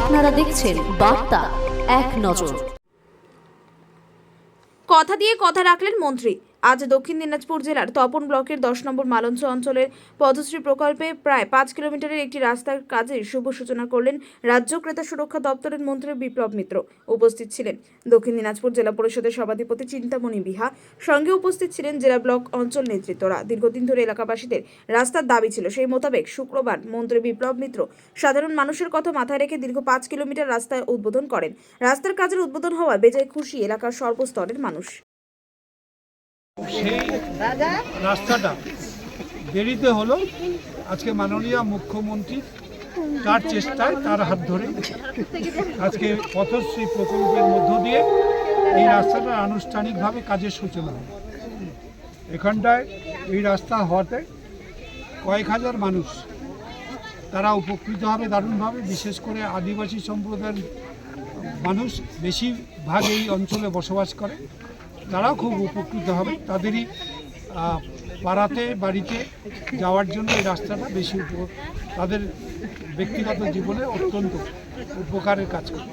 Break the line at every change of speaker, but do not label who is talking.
আপনারা দেখছেন বার্তা এক নজর।
কথা দিয়ে কথা রাখলেন মন্ত্রী। আজ দক্ষিণ দিনাজপুর জেলার তপন ব্লকের দশ নম্বর মালঞ্চ অঞ্চলের পদশ্রী প্রকল্পে প্রায় পাঁচ কিলোমিটারের একটি রাস্তার কাজের শুভ সূচনা করলেন রাজ্য ক্রেতা সুরক্ষা দপ্তরের মন্ত্রী বিপ্লব মিত্র। উপস্থিত ছিলেন দক্ষিণ দিনাজপুর জেলা পরিষদের সভাধিপতি চিন্তামণি বিহা। সঙ্গে উপস্থিত ছিলেন জেলা ব্লক অঞ্চল নেতৃত্বরা। দীর্ঘদিন ধরে এলাকাবাসীদের রাস্তার দাবি ছিল। সেই মোতাবেক শুক্রবার মন্ত্রী বিপ্লব মিত্র সাধারণ মানুষের কথা মাথায় রেখে দীর্ঘ পাঁচ কিলোমিটার রাস্তায় উদ্বোধন করেন। রাস্তার কাজের উদ্বোধন হওয়ায় বেজায় খুশি এলাকার সর্বস্তরের মানুষ।
সেই রাস্তাটা দেরিতে হলো। আজকে মাননীয় মুখ্যমন্ত্রী তার চেষ্টায় তার হাত ধরে আজকে পথশ্রী প্রকল্পের মধ্য দিয়ে এই রাস্তাটা আনুষ্ঠানিকভাবে কাজের সূচনা হয় এখানটায় এই রাস্তা হওয়াতে কয়েক হাজার মানুষ তারা উপকৃত হবে দারুণভাবে, বিশেষ করে আদিবাসী সম্প্রদায়ের মানুষ বেশিরভাগ এই অঞ্চলে বসবাস করে। তারাও খুব উপকৃত হবে। তাদেরই পাড়াতে, বাড়িতে যাওয়ার জন্য এই রাস্তাটা বেশি তাদের ব্যক্তিগত জীবনে অত্যন্ত উপকারের কাজ করে।